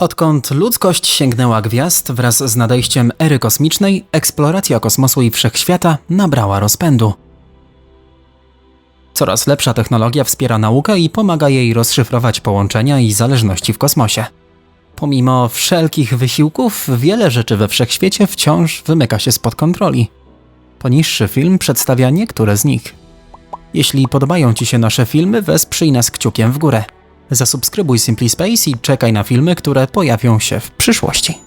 Odkąd ludzkość sięgnęła gwiazd wraz z nadejściem ery kosmicznej, eksploracja kosmosu i wszechświata nabrała rozpędu. Coraz lepsza technologia wspiera naukę i pomaga jej rozszyfrować połączenia i zależności w kosmosie. Pomimo wszelkich wysiłków, wiele rzeczy we wszechświecie wciąż wymyka się spod kontroli. Poniższy film przedstawia niektóre z nich. Jeśli podobają Ci się nasze filmy, wesprzyj nas kciukiem w górę. Zasubskrybuj Simply Space i czekaj na filmy, które pojawią się w przyszłości.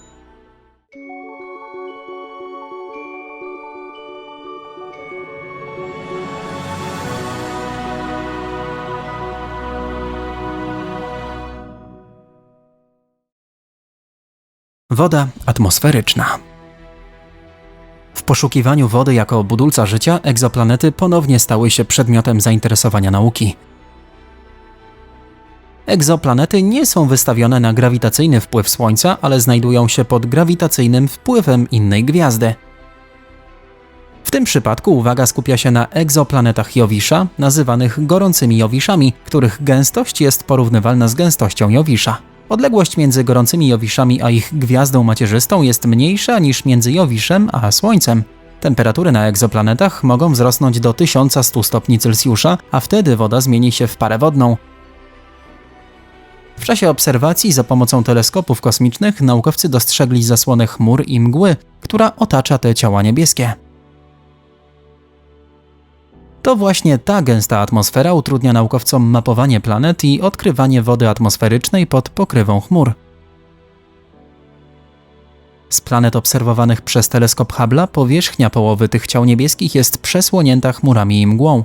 Woda atmosferyczna. W poszukiwaniu wody jako budulca życia egzoplanety ponownie stały się przedmiotem zainteresowania nauki. Egzoplanety nie są wystawione na grawitacyjny wpływ Słońca, ale znajdują się pod grawitacyjnym wpływem innej gwiazdy. W tym przypadku uwaga skupia się na egzoplanetach Jowisza, nazywanych gorącymi Jowiszami, których gęstość jest porównywalna z gęstością Jowisza. Odległość między gorącymi Jowiszami a ich gwiazdą macierzystą jest mniejsza niż między Jowiszem a Słońcem. Temperatury na egzoplanetach mogą wzrosnąć do 1100 stopni Celsjusza, a wtedy woda zmieni się w parę wodną. W czasie obserwacji za pomocą teleskopów kosmicznych naukowcy dostrzegli zasłonę chmur i mgły, która otacza te ciała niebieskie. To właśnie ta gęsta atmosfera utrudnia naukowcom mapowanie planet i odkrywanie wody atmosferycznej pod pokrywą chmur. Z planet obserwowanych przez teleskop Hubble'a powierzchnia połowy tych ciał niebieskich jest przesłonięta chmurami i mgłą.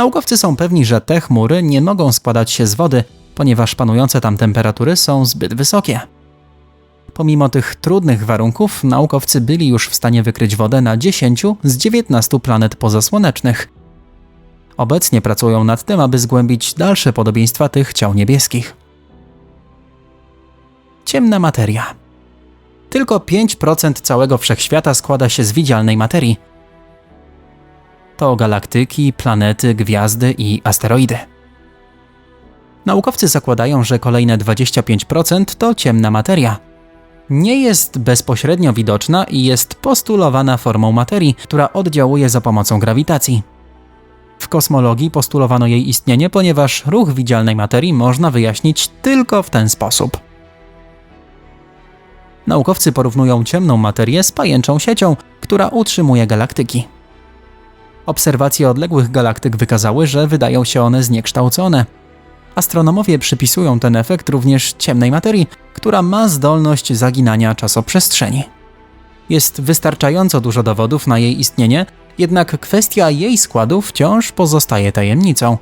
Naukowcy są pewni, że te chmury nie mogą składać się z wody, ponieważ panujące tam temperatury są zbyt wysokie. Pomimo tych trudnych warunków, naukowcy byli już w stanie wykryć wodę na 10 z 19 planet pozasłonecznych. Obecnie pracują nad tym, aby zgłębić dalsze podobieństwa tych ciał niebieskich. Ciemna materia. Tylko 5% całego wszechświata składa się z widzialnej materii. To galaktyki, planety, gwiazdy i asteroidy. Naukowcy zakładają, że kolejne 25% to ciemna materia nie jest bezpośrednio widoczna i jest postulowana formą materii, która oddziałuje za pomocą grawitacji. W kosmologii postulowano jej istnienie, ponieważ ruch widzialnej materii można wyjaśnić tylko w ten sposób. Naukowcy porównują ciemną materię z pajęczą siecią, która utrzymuje galaktyki. Obserwacje odległych galaktyk wykazały, że wydają się one zniekształcone, Astronomowie przypisują ten efekt również ciemnej materii, która ma zdolność zaginania czasoprzestrzeni. Jest wystarczająco dużo dowodów na jej istnienie, jednak kwestia jej składu wciąż pozostaje tajemnicą.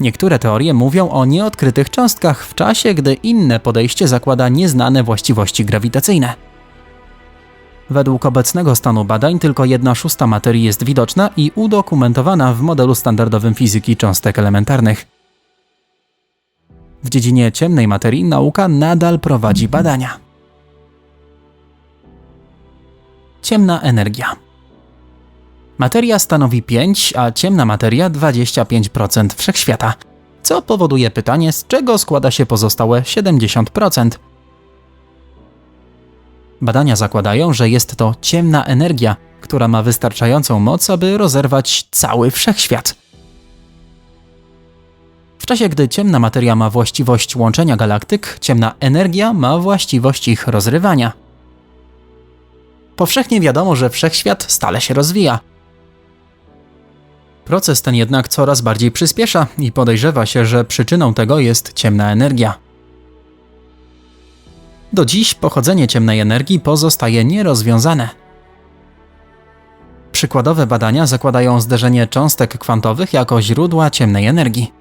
Niektóre teorie mówią o nieodkrytych cząstkach w czasie, gdy inne podejście zakłada nieznane właściwości grawitacyjne. Według obecnego stanu badań tylko jedna szósta materii jest widoczna i udokumentowana w modelu standardowym fizyki cząstek elementarnych. W dziedzinie ciemnej materii nauka nadal prowadzi badania. Ciemna energia. Materia stanowi 5, a ciemna materia 25% wszechświata, co powoduje pytanie, z czego składa się pozostałe 70%. Badania zakładają, że jest to ciemna energia, która ma wystarczającą moc, aby rozerwać cały wszechświat. W czasie gdy ciemna materia ma właściwość łączenia galaktyk, ciemna energia ma właściwość ich rozrywania. Powszechnie wiadomo, że wszechświat stale się rozwija. Proces ten jednak coraz bardziej przyspiesza i podejrzewa się, że przyczyną tego jest ciemna energia. Do dziś pochodzenie ciemnej energii pozostaje nierozwiązane. Przykładowe badania zakładają zderzenie cząstek kwantowych jako źródła ciemnej energii.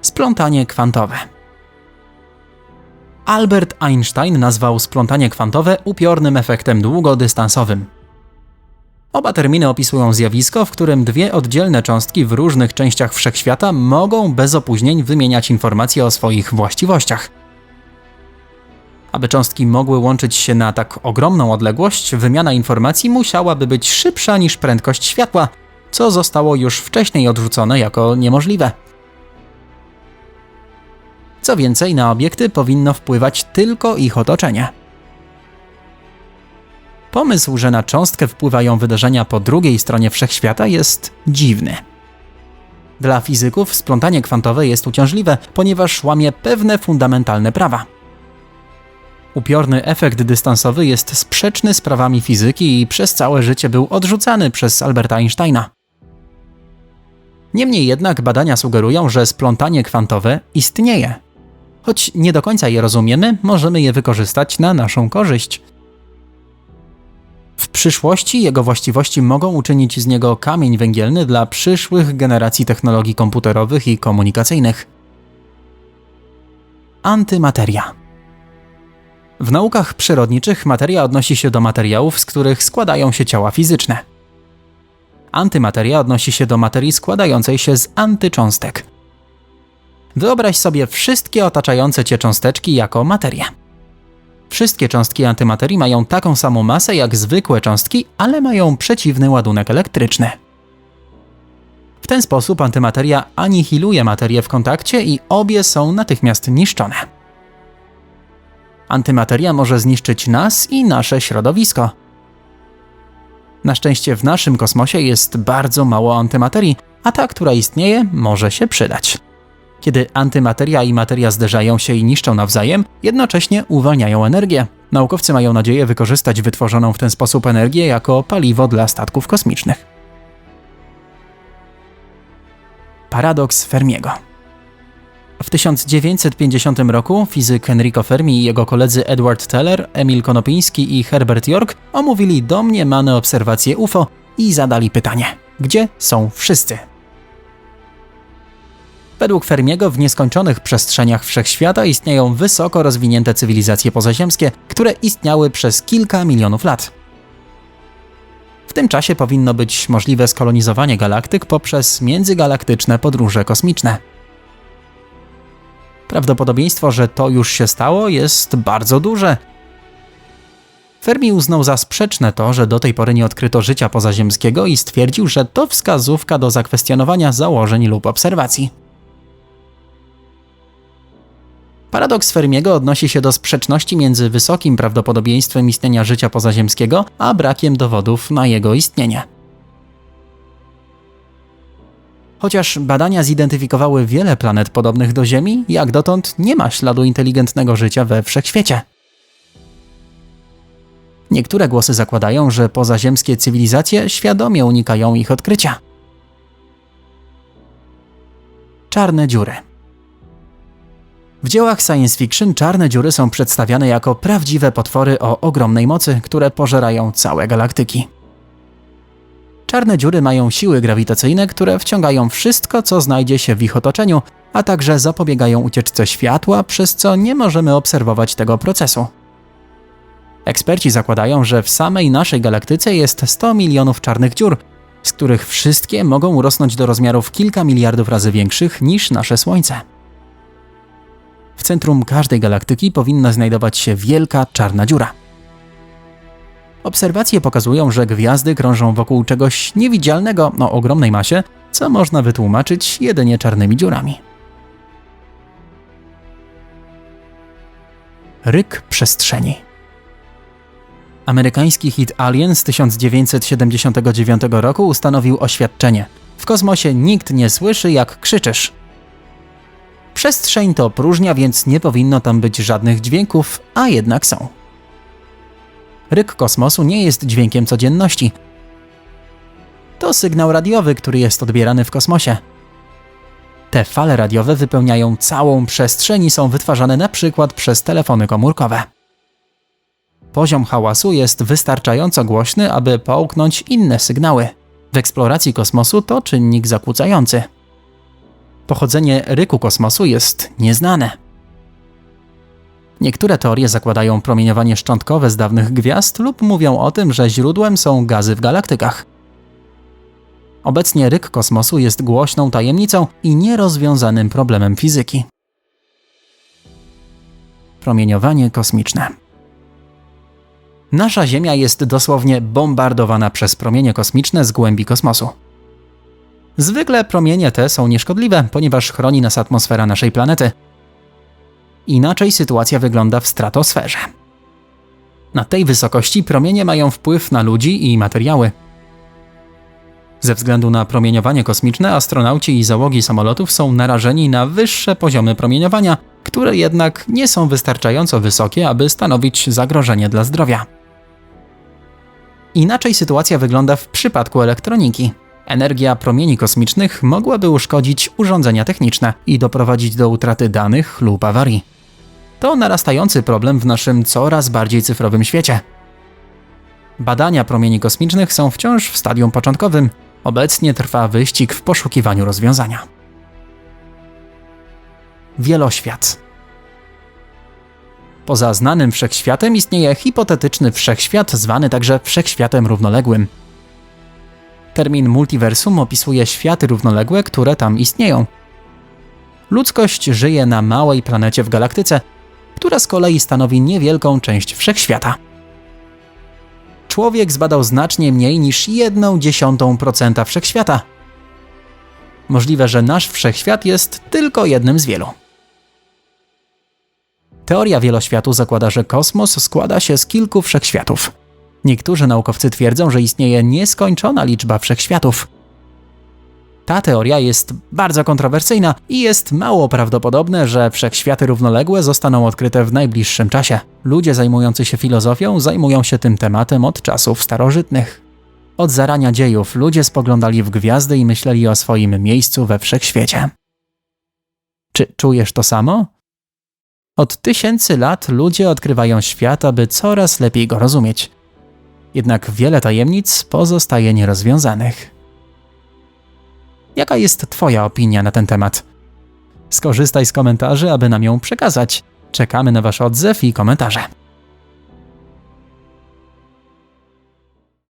Splątanie kwantowe. Albert Einstein nazwał splątanie kwantowe upiornym efektem długodystansowym. Oba terminy opisują zjawisko, w którym dwie oddzielne cząstki w różnych częściach wszechświata mogą bez opóźnień wymieniać informacje o swoich właściwościach. Aby cząstki mogły łączyć się na tak ogromną odległość, wymiana informacji musiałaby być szybsza niż prędkość światła, co zostało już wcześniej odrzucone jako niemożliwe. Co więcej, na obiekty powinno wpływać tylko ich otoczenie. Pomysł, że na cząstkę wpływają wydarzenia po drugiej stronie wszechświata jest dziwny. Dla fizyków splątanie kwantowe jest uciążliwe, ponieważ łamie pewne fundamentalne prawa. Upiorny efekt dystansowy jest sprzeczny z prawami fizyki i przez całe życie był odrzucany przez Alberta Einsteina. Niemniej jednak badania sugerują, że splątanie kwantowe istnieje. Choć nie do końca je rozumiemy, możemy je wykorzystać na naszą korzyść. W przyszłości jego właściwości mogą uczynić z niego kamień węgielny dla przyszłych generacji technologii komputerowych i komunikacyjnych. Antymateria. W naukach przyrodniczych materia odnosi się do materiałów, z których składają się ciała fizyczne. Antymateria odnosi się do materii składającej się z antycząstek. Wyobraź sobie wszystkie otaczające cię cząsteczki jako materię. Wszystkie cząstki antymaterii mają taką samą masę jak zwykłe cząstki, ale mają przeciwny ładunek elektryczny. W ten sposób antymateria anihiluje materię w kontakcie i obie są natychmiast niszczone. Antymateria może zniszczyć nas i nasze środowisko. Na szczęście w naszym kosmosie jest bardzo mało antymaterii, a ta, która istnieje, może się przydać. Kiedy antymateria i materia zderzają się i niszczą nawzajem, jednocześnie uwalniają energię. Naukowcy mają nadzieję wykorzystać wytworzoną w ten sposób energię jako paliwo dla statków kosmicznych. Paradoks Fermiego. W 1950 roku fizyk Enrico Fermi i jego koledzy Edward Teller, Emil Konopiński i Herbert York omówili domniemane obserwacje UFO i zadali pytanie: gdzie są wszyscy? Według Fermiego w nieskończonych przestrzeniach wszechświata istnieją wysoko rozwinięte cywilizacje pozaziemskie, które istniały przez kilka milionów lat. W tym czasie powinno być możliwe skolonizowanie galaktyk poprzez międzygalaktyczne podróże kosmiczne. Prawdopodobieństwo, że to już się stało, jest bardzo duże. Fermi uznał za sprzeczne to, że do tej pory nie odkryto życia pozaziemskiego i stwierdził, że to wskazówka do zakwestionowania założeń lub obserwacji. Paradoks Fermiego odnosi się do sprzeczności między wysokim prawdopodobieństwem istnienia życia pozaziemskiego, a brakiem dowodów na jego istnienie. Chociaż badania zidentyfikowały wiele planet podobnych do Ziemi, jak dotąd nie ma śladu inteligentnego życia we wszechświecie. Niektóre głosy zakładają, że pozaziemskie cywilizacje świadomie unikają ich odkrycia. Czarne dziury. W dziełach science fiction czarne dziury są przedstawiane jako prawdziwe potwory o ogromnej mocy, które pożerają całe galaktyki. Czarne dziury mają siły grawitacyjne, które wciągają wszystko, co znajdzie się w ich otoczeniu, a także zapobiegają ucieczce światła, przez co nie możemy obserwować tego procesu. Eksperci zakładają, że w samej naszej galaktyce jest 100 milionów czarnych dziur, z których wszystkie mogą urosnąć do rozmiarów kilka miliardów razy większych niż nasze Słońce. Centrum każdej galaktyki powinna znajdować się wielka czarna dziura. Obserwacje pokazują, że gwiazdy krążą wokół czegoś niewidzialnego o ogromnej masie, co można wytłumaczyć jedynie czarnymi dziurami. Ryk przestrzeni. Amerykański hit Alien z 1979 roku ustanowił oświadczenie: W kosmosie nikt nie słyszy, jak krzyczysz. Przestrzeń to próżnia, więc nie powinno tam być żadnych dźwięków, a jednak są. Ryk kosmosu nie jest dźwiękiem codzienności. To sygnał radiowy, który jest odbierany w kosmosie. Te fale radiowe wypełniają całą przestrzeń i są wytwarzane przykład przez telefony komórkowe. Poziom hałasu jest wystarczająco głośny, aby połknąć inne sygnały. W eksploracji kosmosu to czynnik zakłócający. Pochodzenie ryku kosmosu jest nieznane. Niektóre teorie zakładają promieniowanie szczątkowe z dawnych gwiazd lub mówią o tym, że źródłem są gazy w galaktykach. Obecnie ryk kosmosu jest głośną tajemnicą i nierozwiązanym problemem fizyki. Promieniowanie kosmiczne. Nasza Ziemia jest dosłownie bombardowana przez promienie kosmiczne z głębi kosmosu. Zwykle promienie te są nieszkodliwe, ponieważ chroni nas atmosfera naszej planety. Inaczej sytuacja wygląda w stratosferze. Na tej wysokości promienie mają wpływ na ludzi i materiały. Ze względu na promieniowanie kosmiczne, astronauci i załogi samolotów są narażeni na wyższe poziomy promieniowania, które jednak nie są wystarczająco wysokie, aby stanowić zagrożenie dla zdrowia. Inaczej sytuacja wygląda w przypadku elektroniki. Energia promieni kosmicznych mogłaby uszkodzić urządzenia techniczne i doprowadzić do utraty danych lub awarii. To narastający problem w naszym coraz bardziej cyfrowym świecie. Badania promieni kosmicznych są wciąż w stadium początkowym. Obecnie trwa wyścig w poszukiwaniu rozwiązania. Wieloświat. Poza znanym wszechświatem istnieje hipotetyczny wszechświat, zwany także wszechświatem równoległym. Termin multiversum opisuje światy równoległe, które tam istnieją. Ludzkość żyje na małej planecie w galaktyce, która z kolei stanowi niewielką część wszechświata. Człowiek zbadał znacznie mniej niż 1,1% wszechświata. Możliwe, że nasz wszechświat jest tylko jednym z wielu. Teoria wieloświatu zakłada, że kosmos składa się z kilku wszechświatów. Niektórzy naukowcy twierdzą, że istnieje nieskończona liczba wszechświatów. Ta teoria jest bardzo kontrowersyjna i jest mało prawdopodobne, że wszechświaty równoległe zostaną odkryte w najbliższym czasie. Ludzie zajmujący się filozofią zajmują się tym tematem od czasów starożytnych. Od zarania dziejów ludzie spoglądali w gwiazdy i myśleli o swoim miejscu we wszechświecie. Czy czujesz to samo? Od tysięcy lat ludzie odkrywają świat, aby coraz lepiej go rozumieć. Jednak wiele tajemnic pozostaje nierozwiązanych. Jaka jest Twoja opinia na ten temat? Skorzystaj z komentarzy, aby nam ją przekazać. Czekamy na Wasz odzew i komentarze.